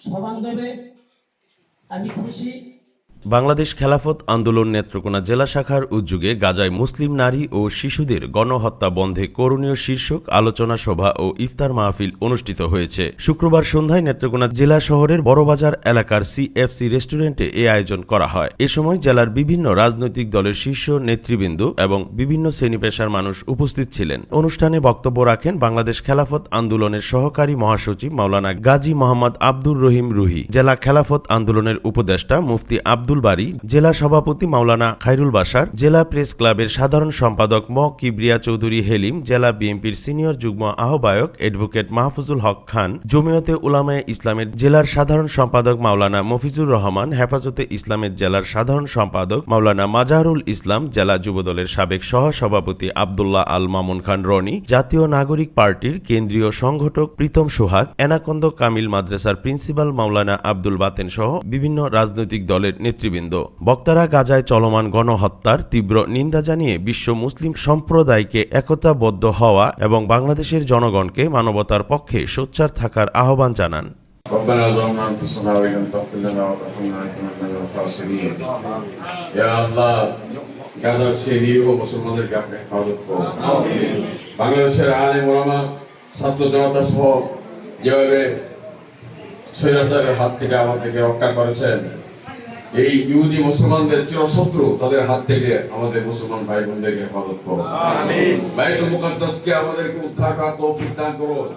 সবান্ধবে। আমি খুশি। বাংলাদেশ খেলাফত আন্দোলন নেত্রকোনা জেলা শাখার উদ্যোগে গাজায় মুসলিম নারী ও শিশুদের গণহত্যা বন্ধে করণীয় শীর্ষক আলোচনা সভা ও ইফতার মাহফিল অনুষ্ঠিত হয়েছে। শুক্রবার সন্ধ্যায় নেত্রকোনা জেলা শহরের বড়বাজার এলাকার সিএফসি রেস্টুরেন্টে এ আয়োজন করা হয়। এ সময় জেলার বিভিন্ন রাজনৈতিক দলের শীর্ষ নেতৃবৃন্দ এবং বিভিন্ন শ্রেণি পেশার মানুষ উপস্থিত ছিলেন। অনুষ্ঠানে বক্তব্য রাখেন বাংলাদেশ খেলাফত আন্দোলনের সহকারী মহাসচিব মাওলানা গাজী মোহাম্মদ আব্দুর রহিম রুহি, জেলা খেলাফত আন্দোলনের উপদেষ্টা মুফতি আব্দুল বারী, জেলা সভাপতি মাওলানা খাইরুল বাসার জেলা প্রেস ক্লাবের সাধারণ সম্পাদক ম কিবরিয়া চৌধুরী হেলিম, জেলা বিএনপির সিনিয়র যুগ্ম আহ্বায়ক অ্যাডভোকেট মাহফুজুল হক খান, জমিয়তে উলামায়ে ইসলামের জেলার সাধারণ সম্পাদক মাওলানা মফিজুর রহমান, হেফাজতে ইসলামের জেলার সাধারণ সম্পাদক মাওলানা মাজাহরুল ইসলাম, জেলা যুবদলের সাবেক সহ সভাপতি আবদুল্লাহ আল মামুন খান রনি, জাতীয় নাগরিক পার্টির কেন্দ্রীয় সংগঠক প্রীতম সোহাগ, এনাকন্দ কামিল মাদ্রাসার প্রিন্সিপাল মাওলানা আব্দুল বাতেন সহ বিভিন্ন রাজনৈতিক দলের নেতৃবৃন্দ বক্তারা গাজায় চলমান গণহত্যার তীব্র নিন্দা জানিয়ে বিশ্ব মুসলিম সম্প্রদায়কে একতাবদ্ধ হওয়া এবং বাংলাদেশের জনগণকে মানবতার পক্ষে সোচ্চার থাকার আহ্বান জানান ربنا ظلمنا انفسنا وان لم تغفر لنا وترحمنا لنكونن من الخاسرين يا الله গাজার সেই নিরীহ মুসলমানদেরকে আপনি হেফাজত করুন বাংলাদেশের আলেম ওলামা ছাত্র জনতা সহ যেভাবে স্বৈরাচারের হাত থেকে আমাদেরকে রক্ষা করেছেন এই ইহুদি মুসলমানদের চিরশত্রু তাদের হাত থেকে আমাদের মুসলমান ভাই বোনদেরকে হেফাজত করো। বাইতুল মুকাদ্দাসকে আমাদেরকে উদ্ধার করার তৌফিক দান করুন